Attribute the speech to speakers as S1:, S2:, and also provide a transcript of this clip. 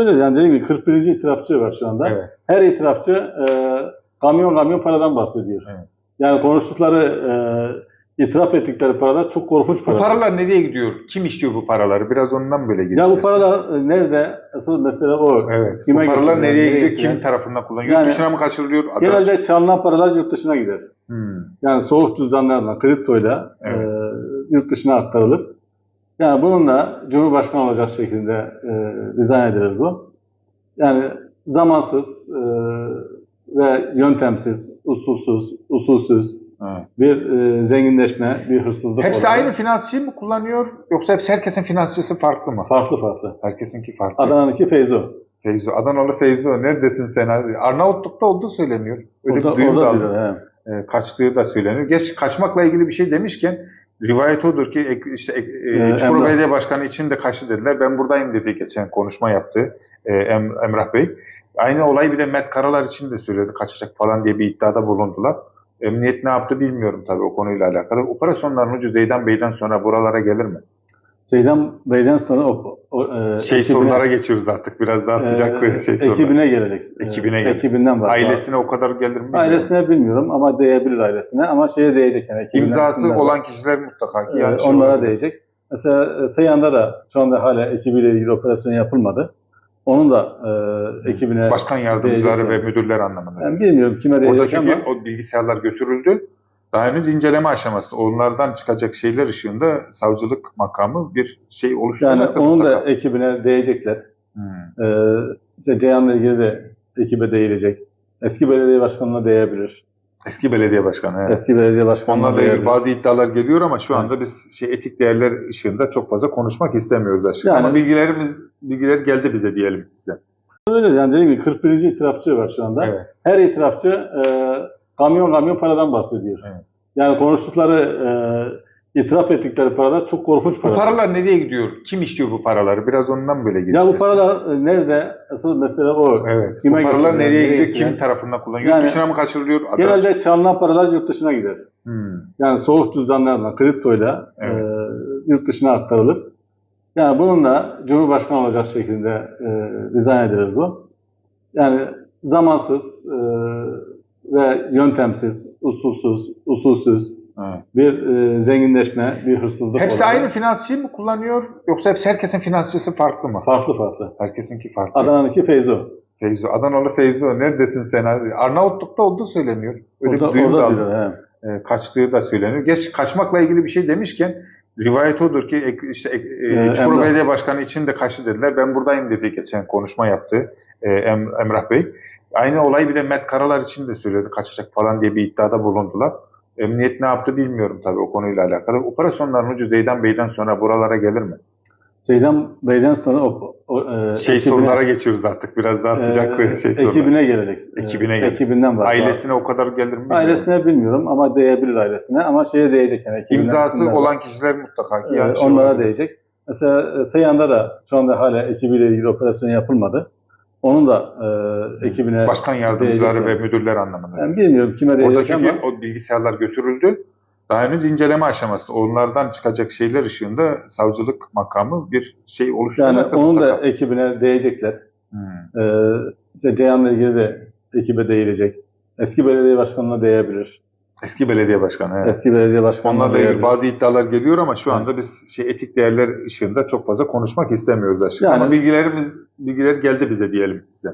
S1: Öyle yani dediğim gibi 41. itirafçı var şu anda.
S2: Evet.
S1: Her itirafçı e, kamyon kamyon paradan bahsediyor.
S2: Evet.
S1: Yani konuştukları, e, itiraf ettikleri paralar çok korkunç
S2: Bu
S1: paralar.
S2: paralar nereye gidiyor? Kim istiyor bu paraları? Biraz ondan böyle
S1: Ya
S2: geçeceğiz.
S1: bu paralar nerede? Asıl mesele o.
S2: Evet.
S1: Kime
S2: bu paralar
S1: gidiyor,
S2: nereye gidiyor?
S1: gidiyor?
S2: Kim tarafından kullanıyor?
S1: Yani-
S2: Yurt dışına mı kaçırılıyor? Adam-
S1: Genelde çalınan paralar yurt dışına gider.
S2: Hmm.
S1: Yani soğuk cüzdanlarla, kriptoyla
S2: Evet.
S1: e, yurt dışına aktarılır. Yani bununla Cumhurbaşkanı olacak şekilde e, dizayn edilir bu. Yani zamansız e, ve yöntemsiz, usulsüz, usulsüz
S2: Evet.
S1: bir e, zenginleşme, bir hırsızlık
S2: Hepsi
S1: olarak
S2: aynı finansçıyı mı kullanıyor? Yoksa hepsi herkesin finansçısı farklı mı?
S1: farklı farklı.
S2: Herkesinki farklı.
S1: Adana'nınki Feyzo.
S2: Feyzo, Adanalı Feyzo neredesin sen? Arnavutluk'ta olduğu söyleniyor. Öyle
S1: Orada,
S2: bir duyum da aldım.
S1: diyor. he.
S2: E, kaçtığı da söyleniyor. Geç kaçmakla ilgili bir şey demişken rivayet odur ki işte e,
S1: Ee,
S2: Çukurova
S1: Emrah.
S2: Belediye Başkanı için de kaçtı dediler. Ben buradayım dedi geçen konuşma yaptı e, Em- Emrah Bey. Aynı olayı bir de Mert Karalar için de söyledi. Kaçacak falan diye bir iddiada bulundular. Emniyet ne yaptı bilmiyorum tabii o konuyla alakalı. Operasyonların ucu Zeydan Bey'den sonra buralara gelir mi?
S1: Zeydan Bey'den sonra o, o e,
S2: Şey
S1: ekibine-
S2: sorulara geçiyoruz artık. Biraz daha sıcak
S1: e,
S2: şey sorular.
S1: ekibine gelecek. E,
S2: Ekibine gelecek.
S1: Ekibinden var.
S2: Ailesine o kadar gelir mi? bilmiyorum.
S1: Ailesine bilmiyorum ama değebilir ailesine ama şeye değecek yani.
S2: İmzası olan kişiler mutlaka ki
S1: da,
S2: yani
S1: e,
S2: şey
S1: onlara
S2: olabilir.
S1: değecek. Mesela e, Seyhan'da da şu anda hala ekibiyle ilgili operasyon yapılmadı. Onun da e, ekibine
S2: Başkan yardımcıları ve
S1: yani.
S2: müdürler anlamında.
S1: Ben bilmiyorum kime
S2: Orada
S1: değecek
S2: çünkü
S1: ama
S2: o bilgisayarlar götürüldü. Daha henüz inceleme aşaması. Onlardan çıkacak şeyler ışığında savcılık makamı bir şey
S1: yani
S2: oluşturacaktır
S1: onun da ekibine değecekler.
S2: Hmm.
S1: E, işte Ceyhan'la ilgili de ekibe değilecek. Eski belediye başkanına değebilir.
S2: Eski belediye başkanı. Evet.
S1: Eski belediye başkanına
S2: Onlarla ilgili bazı iddialar geliyor ama şu anda biz şey etik değerler ışığında çok fazla konuşmak istemiyoruz açıkçası.
S1: Yani-
S2: Ama bilgilerimiz bilgiler geldi bize diyelim size.
S1: Öyle yani dediğim gibi 41. itirafçı var şu anda.
S2: Evet.
S1: Her itirafçı e, kamyon kamyon paradan bahsediyor.
S2: Evet.
S1: Yani konuştukları, e, itiraf ettikleri paralar çok korkunç
S2: Bu
S1: paralar.
S2: paralar nereye gidiyor? Kim istiyor bu paraları? Biraz ondan böyle
S1: ya
S2: geçeceğiz.
S1: bu paralar e, nerede? Asıl mesele o.
S2: Evet.
S1: Kime
S2: bu paralar
S1: gidiyor,
S2: nereye gidiyor? Kim tarafından kullanıyor?
S1: Yani-
S2: Yurt dışına mı kaçırılıyor? Adam-
S1: Genelde çalınan paralar yurt dışına gider.
S2: Hmm.
S1: Yani soğuk cüzdanlarla, kriptoyla
S2: Evet.
S1: e, yurt dışına aktarılır. Yani bununla Cumhurbaşkanı olacak şekilde e, dizayn edilir bu. Yani zamansız e, ve yöntemsiz, usulsüz, usulsüz
S2: Evet.
S1: bir e, zenginleşme, bir hırsızlık
S2: Hepsi
S1: olarak
S2: aynı finansçıyı mı kullanıyor? Yoksa hepsi herkesin finansçısı farklı mı?
S1: farklı farklı.
S2: Herkesinki farklı.
S1: Adana'nınki Feyzo.
S2: Feyzo, Adanalı Feyzo neredesin sen? Arnavutluk'ta olduğu söyleniyor. Öyle
S1: Orada,
S2: bir duyum da
S1: orada
S2: aldım.
S1: diyor. He.
S2: E, kaçtığı da söyleniyor. Geç kaçmakla ilgili bir şey demişken rivayet odur ki işte e,
S1: Ee,
S2: Çukurova. Belediye Başkanı için de kaçtı dediler. Ben buradayım dedi geçen konuşma yaptı e, Em- Emrah Bey. Aynı olayı bir de Mert Karalar için de söyledi. Kaçacak falan diye bir iddiada bulundular. Emniyet ne yaptı bilmiyorum tabii o konuyla alakalı. Operasyonların ucu Zeydan Bey'den sonra buralara gelir mi?
S1: Zeydan Bey'den sonra o, o e,
S2: Şey
S1: ekibine-
S2: sorulara geçiyoruz artık. Biraz daha sıcak
S1: e,
S2: şey sorular.
S1: ekibine gelecek. E,
S2: Ekibine gelecek.
S1: Ekibinden var.
S2: Ailesine o kadar gelir mi? bilmiyorum.
S1: Ailesine bilmiyorum ama değebilir ailesine ama şeye değecek yani.
S2: İmzası
S1: arasında var.
S2: olan kişiler mutlaka ki yani şey
S1: onlara
S2: olabilir.
S1: değecek. Mesela e, Seyhan'da da şu anda hala ekibiyle ilgili operasyon yapılmadı. Onun da e, ekibine
S2: Başkan yardımcıları ve
S1: yani.
S2: müdürler anlamında.
S1: ben bilmiyorum kime
S2: Orada
S1: değecek
S2: çünkü
S1: ama
S2: o bilgisayarlar götürüldü. Daha henüz inceleme aşaması. Onlardan çıkacak şeyler ışığında savcılık makamı bir şey
S1: yani
S2: oluşturacaktır.
S1: onun da
S2: mutlaka.
S1: ekibine değecekler.
S2: Hmm.
S1: Ee, işte Ceyhan'la ilgili de ekibe değilecek. Eski belediye başkanına değebilir.
S2: Eski belediye başkanı. Evet.
S1: Eski belediye başkanına
S2: Onlarla ilgili bazı iddialar geliyor ama şu
S1: Evet.
S2: anda biz şey etik değerler ışığında çok fazla konuşmak istemiyoruz açıkçası.
S1: Yani-
S2: Ama bilgilerimiz bilgiler geldi bize diyelim size.